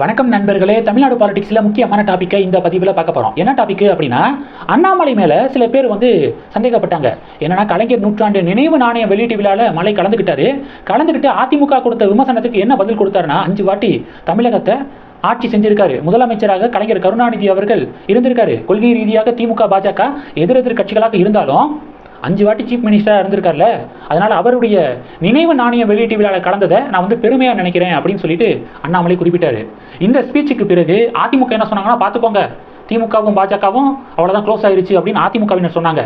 வணக்கம் நண்பர்களே. தமிழ்நாடு பாலிடிக்ஸில் முக்கியமான டாப்பிக்கை இந்த பதிவில் பார்க்க போகிறோம் என்ன டாபிக் அப்படின்னா அண்ணாமலை மேலே சில பேர் வந்து சந்தேகப்பட்டாங்க. என்னன்னா கலைஞர் நூற்றாண்டு நினைவு நாணய வெளியீட்டு விழாவில் மலை கலந்துக்கிட்டாரு கலந்துக்கிட்டு அதிமுக கொடுத்த விமர்சனத்துக்கு என்ன பதில் கொடுத்தாருன்னா அஞ்சு வாட்டி தமிழகத்தை ஆட்சி செஞ்சிருக்காரு. முதலமைச்சராக கலைஞர் கருணாநிதி அவர்கள் இருந்திருக்காரு. கொள்கை ரீதியாக திமுக பாஜக எதிரெதிர் கட்சிகளாக இருந்தாலும் அஞ்சு வாட்டி சீஃப் மினிஸ்டராக இருந்திருக்கார்ல அதனால் அவருடைய நினைவு நாணய வெளியீட்டு விழாவில் கலந்ததை நான் வந்து பெருமையாக நினைக்கிறேன் அப்படின்னு சொல்லிட்டு அண்ணாமலை குறிப்பிட்டாரு. இந்த ஸ்பீச்சுக்கு பிறகு அதிமுக என்ன சொன்னாங்கன்னா பார்த்துக்கோங்க திமுகவும் பாஜகவும் அவ்வளோதான் க்ளோஸ் ஆயிருச்சு அப்படின்னு அதிமுகவினர் சொன்னாங்க.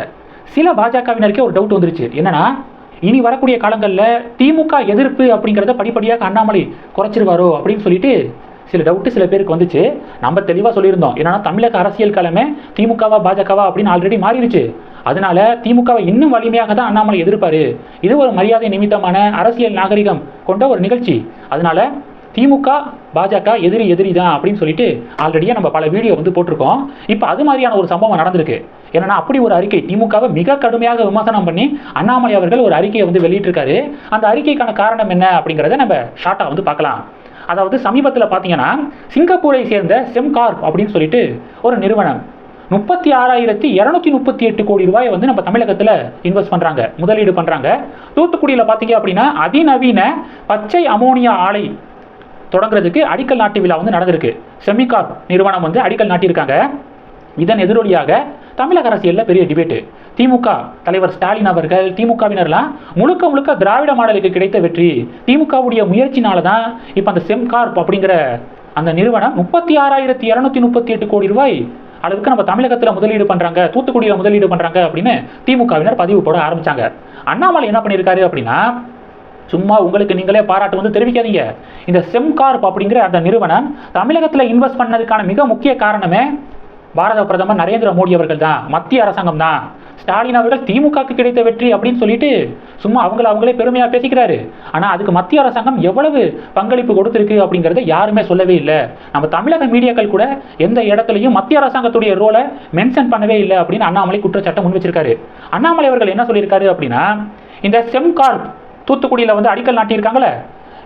சில பாஜகவினருக்கே ஒரு டவுட் வந்துருச்சு. என்னன்னா இனி வரக்கூடிய காலங்களில் திமுக எதிர்ப்பு அப்படிங்கிறத படிப்படியாக அண்ணாமலை குறைச்சிருவாரோ அப்படின்னு சொல்லிட்டு சில டவுட்டு சில பேருக்கு வந்துச்சு. நம்ம தெளிவாக சொல்லியிருந்தோம். என்னன்னா தமிழக அரசியல் கிழமை திமுகவா பாஜகவா அப்படின்னு ஆல்ரெடி மாறிடுச்சு. அதனால திமுகவை இன்னும் வலிமையாக தான் அண்ணாமலை எதிர்ப்பாரு. இது ஒரு மரியாதை நிமித்தமான அரசியல் நாகரிகம் கொண்ட ஒரு நிகழ்ச்சி. அதனால திமுக பாஜக எதிரி எதிரி தான் அப்படின்னு சொல்லிட்டு ஆல்ரெடியே நம்ம பல வீடியோ வந்து போட்டிருக்கோம். இப்போ அது மாதிரியான ஒரு சம்பவம் நடந்திருக்கு. ஏன்னா அப்படி ஒரு அறிக்கை திமுகவை மிக கடுமையாக விமர்சனம் பண்ணி அண்ணாமலை அவர்கள் ஒரு அறிக்கையை வந்து வெளியிட்டிருக்காரு. அந்த அறிக்கைக்கான காரணம் என்ன அப்படிங்கிறத நம்ம ஷார்ட்டாக வந்து பார்க்கலாம். அதாவது சமீபத்தில் பார்த்தீங்கன்னா சிங்கப்பூரை சேர்ந்த செம்கார்ப் அப்படின்னு சொல்லிட்டு ஒரு நிறுவனம். முப்பத்தி ஆறாயிரத்தி இரநூத்தி முப்பத்தி எட்டு கோடி ரூபாய் வந்து நம்ம தமிழகத்தில் இன்வெஸ்ட் பண்ணுறாங்க முதலீடு பண்ணுறாங்க தூத்துக்குடியில் பார்த்தீங்க அப்படின்னா அதிநவீன பச்சை அமோனியா ஆலை தொடங்குறதுக்கு அடிக்கல் நாட்டு விழா வந்து நடந்திருக்கு. செமிகார்ப் நிறுவனம் வந்து அடிக்கல் நாட்டியிருக்காங்க. இதன் எதிரொலியாக தமிழக அரசியலில் பெரிய டிபேட்டு திமுக தலைவர் ஸ்டாலின் அவர்கள் திமுகவினர்லாம் முழுக்க முழுக்க திராவிட மாடலுக்கு கிடைத்த வெற்றி. திமுகவுடைய முயற்சினால தான் இப்போ அந்த செம்கார்ப் அப்படிங்கிற அந்த நிறுவனம் முப்பத்தி ஆறாயிரத்தி இரநூத்தி முப்பத்தி எட்டு கோடி ரூபாய் அளவுக்கு நம்ம தமிழகத்தில் முதலீடு பண்ணுறாங்க தூத்துக்குடியில் முதலீடு பண்ணுறாங்க அப்படின்னு திமுகவினர் பதிவு போட ஆரம்பித்தாங்க அண்ணாமலை என்ன பண்ணியிருக்காரு அப்படின்னா சும்மா உங்களுக்கு நீங்களே பாராட்டு வந்து தெரிவிக்காதீங்க. இந்த செம்கார்ப் அப்படிங்கிற அந்த நிறுவனம் தமிழகத்தில் இன்வெஸ்ட் பண்ணதுக்கான மிக முக்கிய காரணமே பாரத பிரதமர் நரேந்திர மோடி அவர்கள் தான் மத்திய அரசாங்கம் தான் ஸ்டாலின் அவர்கள் திமுகக்கு கிடைத்த வெற்றி அப்படின்னு சொல்லிட்டு சும்மா அவங்கள அவங்களே பெருமையாக பேசிக்கிறாரு. ஆனால் அதுக்கு மத்திய அரசாங்கம் எவ்வளவு பங்களிப்பு கொடுத்துருக்கு அப்படிங்கிறத யாருமே சொல்லவே இல்லை. நம்ம தமிழக மீடியாக்கள் கூட எந்த இடத்துலையும் மத்திய அரசாங்கத்துடைய ரோலை மென்ஷன் பண்ணவே இல்லை அப்படின்னு அண்ணாமலை குற்றச்சாட்டை முன் வச்சிருக்காரு. அண்ணாமலை அவர்கள் என்ன சொல்லியிருக்காரு அப்படின்னா இந்த செம்கார்ப் தூத்துக்குடியில் வந்து அடிக்கல் நாட்டியிருக்காங்களே.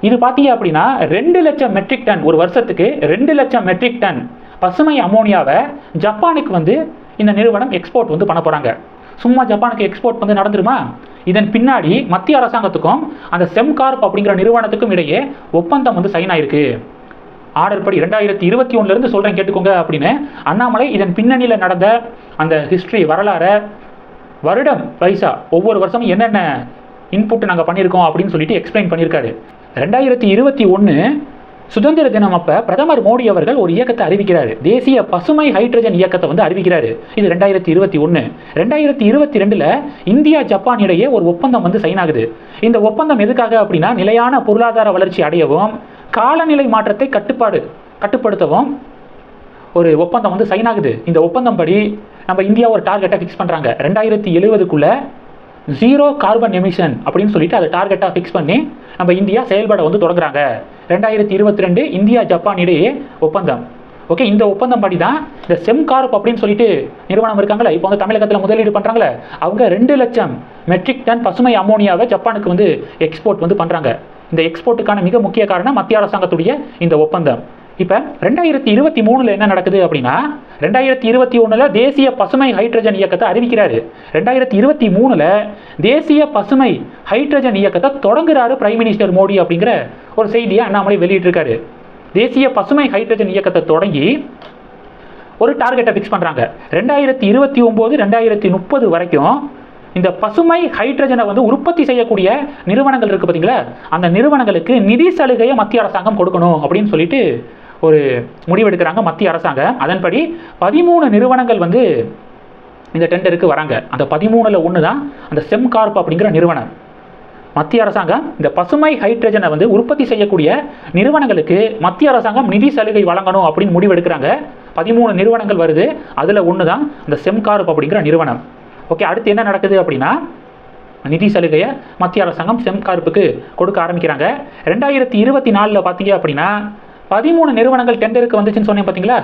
இது பார்த்தீங்க அப்படின்னா ரெண்டு லட்சம் மெட்ரிக் டன் ஒரு வருஷத்துக்கு ரெண்டு லட்சம் மெட்ரிக் டன் பசுமை அமோனியாவை ஜப்பானுக்கு வந்து இந்த நிறுவனம் எக்ஸ்போர்ட் வந்து பண்ண போகிறாங்க சும்மா ஜப்பானுக்கு எக்ஸ்போர்ட் வந்து நடந்துருமா? இதன் பின்னாடி மத்திய அரசாங்கத்துக்கும் அந்த செம்கார்ப் அப்படிங்கிற நிறுவனத்துக்கும் இடையே ஒப்பந்தம் வந்து சைன் ஆயிருக்கு. ஆர்டர் படி ரெண்டாயிரத்தி இருபத்தி ஒன்றுலேருந்து சொல்கிறேன் கேட்டுக்கோங்க அப்படின்னு. அண்ணாமலை இதன் பின்னணியில் நடந்த அந்த ஹிஸ்ட்ரி வரலாறை வருடம் வைசா ஒவ்வொரு வருஷமும் என்னென்ன இன்புட் நாங்கள் பண்ணியிருக்கோம் அப்படின்னு சொல்லிட்டு எக்ஸ்பிளைன் பண்ணியிருக்காரு. ரெண்டாயிரத்தி இருபத்தி ஒன்று சுதந்திர தினம் அப்போ பிரதமர் மோடி அவர்கள் ஒரு இயக்கத்தை அறிவிக்கிறார். தேசிய பசுமை ஹைட்ரஜன் இயக்கத்தை வந்து அறிவிக்கிறார். இது ரெண்டாயிரத்தி இருபத்தி ஒன்று ரெண்டாயிரத்தி இருபத்தி ரெண்டில் இந்தியா ஜப்பான் இடையே ஒரு ஒப்பந்தம் வந்து சைன் ஆகுது. இந்த ஒப்பந்தம் எதுக்காக அப்படின்னா நிலையான பொருளாதார வளர்ச்சி அடையவும் காலநிலை மாற்றத்தை கட்டுப்பாடு கட்டுப்படுத்தவும் ஒரு ஒப்பந்தம் வந்து சைன் ஆகுது. இந்த ஒப்பந்தம் படி நம்ம இந்தியா ஒரு டார்கெட்டை ஃபிக்ஸ் பண்ணுறாங்க ரெண்டாயிரத்தி எழுபதுக்குள்ள ஜீரோ கார்பன் எமிஷன் அப்படின்னு சொல்லிட்டு அதை டார்கெட்டாக ஃபிக்ஸ் பண்ணி நம்ம இந்தியா செயல்பட வந்து தொடங்குறாங்க. ரெண்டாயிரத்தி இருபத்தி ரெண்டு இந்தியா ஜப்பான் இடையே ஒப்பந்தம். ஓகே இந்த ஒப்பந்தம் படி தான் இந்த செம்கார்ப் அப்படின்னு சொல்லிட்டு நிறுவனம் இருக்காங்களே இப்போ வந்து தமிழகத்தில் முதலீடு பண்ணுறாங்களே அவங்க ரெண்டு லட்சம் மெட்ரிக் டன் பசுமை அமோனியாவை ஜப்பானுக்கு வந்து எக்ஸ்போர்ட் வந்து பண்ணுறாங்க இந்த எக்ஸ்போர்ட்டுக்கான மிக முக்கிய காரணம் மத்திய அரசாங்கத்துடைய இந்த ஒப்பந்தம். இப்போ ரெண்டாயிரத்தி இருபத்தி மூணில் என்ன நடக்குது அப்படின்னா ரெண்டாயிரத்தி இருபத்தி ஒன்றில் தேசிய பசுமை ஹைட்ரஜன் இயக்கத்தை அறிவிக்கிறாரு. ரெண்டாயிரத்தி இருபத்தி மூணில் தேசிய பசுமை ஹைட்ரஜன் இயக்கத்தை தொடங்குறாரு பிரைம் மினிஸ்டர் மோடி அப்படிங்கிற ஒரு செய்தியை அண்ணாமலை வெளியிட்டிருக்காரு. தேசிய பசுமை ஹைட்ரஜன் இயக்கத்தை தொடங்கி ஒரு டார்கெட்டை ஃபிக்ஸ் பண்ணுறாங்க ரெண்டாயிரத்தி இருபத்தி ஒம்பது ரெண்டாயிரத்தி முப்பது வரைக்கும் இந்த பசுமை ஹைட்ரஜனை வந்து உற்பத்தி செய்யக்கூடிய நிறுவனங்கள் இருக்குது பார்த்தீங்களா அந்த நிறுவனங்களுக்கு நிதி சலுகையை மத்திய அரசாங்கம் கொடுக்கணும் அப்படின்னு சொல்லிட்டு ஒரு முடிவெடுக்கிறாங்க மத்திய அரசாங்கம் அதன்படி பதிமூணு நிறுவனங்கள் வந்து இந்த டெண்டருக்கு வராங்க. அந்த பதிமூணில் ஒன்று தான் அந்த செம்கார்ப் அப்படிங்கிற நிறுவனம். மத்திய அரசாங்கம் இந்த பசுமை ஹைட்ரஜனை வந்து உற்பத்தி செய்யக்கூடிய நிறுவனங்களுக்கு மத்திய அரசாங்கம் நிதி சலுகை வழங்கணும் அப்படின்னு முடிவெடுக்கிறாங்க. பதிமூணு நிறுவனங்கள் வருது அதில் ஒன்று தான் இந்த செம்கார்ப் அப்படிங்கிற நிறுவனம். ஓகே அடுத்து என்ன நடக்குது அப்படின்னா நிதி சலுகையை மத்திய அரசாங்கம் செம்கார்ப்புக்கு கொடுக்க ஆரம்பிக்கிறாங்க. ரெண்டாயிரத்தி இருபத்தி நாலில் பார்த்தீங்க அப்படின்னா பதிமூணு நிறுவனங்கள் டெண்டருக்கு வந்துச்சுன்னு சொன்னேன் பார்த்தீங்களா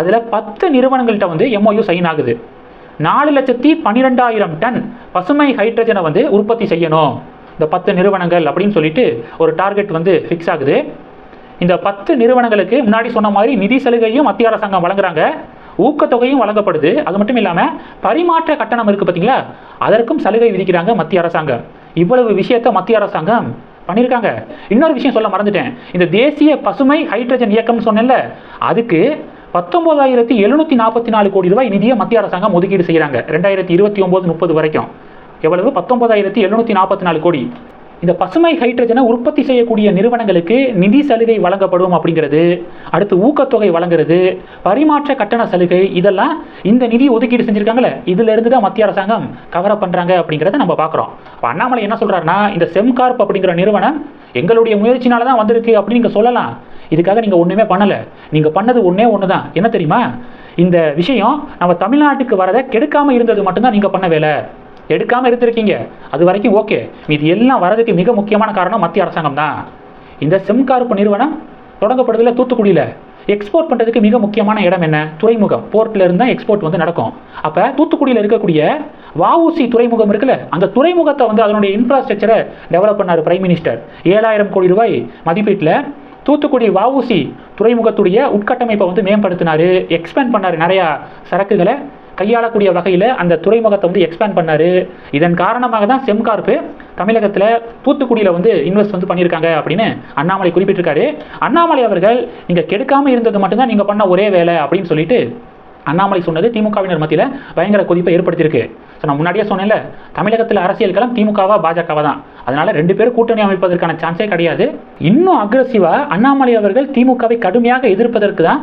அதில் பத்து நிறுவனங்கள்கிட்ட வந்து எம்ஓயு சைன் ஆகுது. நாலு லட்சத்தி பன்னிரெண்டாயிரம் டன் பசுமை ஹைட்ரஜனை வந்து உற்பத்தி செய்யணும். இந்த பத்து நிறுவனங்கள் அப்படின்னு சொல்லிட்டு ஒரு டார்கெட் வந்து ஃபிக்ஸ் ஆகுது. இந்த பத்து நிறுவனங்களுக்கு முன்னாடி சொன்ன மாதிரி நிதி சலுகையும் மத்திய அரசாங்கம் வழங்குறாங்க. ஊக்கத்தொகையும் வழங்கப்படுது. அது மட்டும் இல்லாமல் பரிமாற்ற கட்டணம் இருக்குது பார்த்தீங்களா அதற்கும் சலுகை விதிக்கிறாங்க மத்திய அரசாங்கம். இவ்வளவு விஷயத்தை மத்திய அரசாங்கம் பண்ணியிருக்காங்க இன்னொரு விஷயம் சொல்ல மறந்துட்டேன். இந்த தேசிய பசுமை ஹைட்ரஜன் இயக்கம்னு சொன்னேன்ல அதுக்கு பத்தொன்பதாயிரத்தி எழுநூற்றி நாற்பத்தி நாலு கோடி ரூபாய் நிதியை மத்திய அரசாங்கம் ஒதுக்கீடு செய்கிறாங்க ரெண்டாயிரத்தி இருபத்தி ஒம்பது முப்பது வரைக்கும். எவ்வளவு? பத்தொன்பதாயிரத்தி எழுநூற்றி நாற்பத்தி நாலு கோடி. இந்த பசுமை ஹைட்ரஜனை உற்பத்தி செய்யக்கூடிய நிறுவனங்களுக்கு நிதி சலுகை வழங்கப்படும் அப்படிங்கிறது அடுத்து ஊக்கத்தொகை வழங்குறது பரிமாற்ற கட்டண சலுகை இதெல்லாம் இந்த நிதி ஒதுக்கீடு செஞ்சுருக்காங்களே இதுல இருந்து தான் மத்திய அரசாங்கம் கவரை பண்ணுறாங்க அப்படிங்கிறத நம்ம பார்க்குறோம். இப்போ அண்ணாமலை என்ன சொல்கிறாருன்னா இந்த செம்கார்ப் அப்படிங்கிற நிறுவனம் எங்களுடைய முயற்சினால தான் வந்திருக்கு அப்படின்னு நீங்கள் சொல்லலாம். இதுக்காக நீங்கள் ஒன்றுமே பண்ணலை. நீங்கள் பண்ணது ஒன்றே ஒன்று தான் என்ன தெரியுமா? இந்த விஷயம் நம்ம தமிழ்நாட்டுக்கு வரதை கெடுக்காம இருந்தது மட்டும்தான் நீங்கள் பண்ண வேலை. எடுக்காமல் இருந்திருக்கீங்க. அது வரைக்கும் ஓகே. இது எல்லாம் வரதுக்கு மிக முக்கியமான காரணம் மத்திய அரசாங்கம் தான். இந்த செம்கார்ப்பு நிறுவனம் தொடங்கப்படுறதுல தூத்துக்குடியில். எக்ஸ்போர்ட் பண்ணுறதுக்கு மிக முக்கியமான இடம் என்ன? துறைமுகம். போர்ட்டில் இருந்தால் எக்ஸ்போர்ட் வந்து நடக்கும். அப்போ தூத்துக்குடியில் இருக்கக்கூடிய வஉசி துறைமுகம் இருக்குல்ல அந்த துறைமுகத்தை வந்து அதனுடைய இன்ஃப்ராஸ்ட்ரக்சரை டெவலப் பண்ணார் பிரைம் மினிஸ்டர் ஏழாயிரம் கோடி ரூபாய் மதிப்பீட்டில் தூத்துக்குடி வஉசி துறைமுகத்துடைய உட்கட்டமைப்பை வந்து மேம்படுத்தினார். எக்ஸ்பேண்ட் பண்ணார் நிறையா சரக்குகளை. கையாளக்கூடிய வகையில் அந்த துறைமுகத்தை வந்து எக்ஸ்பேண்ட் பண்ணாரு. இதன் காரணமாக தான் செம்கார்ப்பு தமிழகத்தில் தூத்துக்குடியில் வந்து இன்வெஸ்ட் வந்து பண்ணியிருக்காங்க அப்படின்னு அண்ணாமலை குறிப்பிட்டிருக்காரு. அண்ணாமலை அவர்கள் நீங்கள் கெடுக்காமல் இருந்தது மட்டும்தான் நீங்கள் பண்ண ஒரே வேலை அப்படின்னு சொல்லிட்டு அண்ணாமலை சொன்னது திமுகவினர் மத்தியில் பயங்கர கொதிப்பை ஏற்படுத்தியிருக்கு. ஸோ நான் முன்னாடியே சொன்னேன்ல தமிழகத்தில் அரசியல் களம் திமுகவா பாஜகவா தான். அதனால ரெண்டு பேரும் கூட்டணி அமைப்பதற்கான சான்ஸே கிடையாது. இன்னும் அக்ரஸிவாக அண்ணாமலை அவர்கள் திமுகவை கடுமையாக எதிர்ப்பதற்கு தான்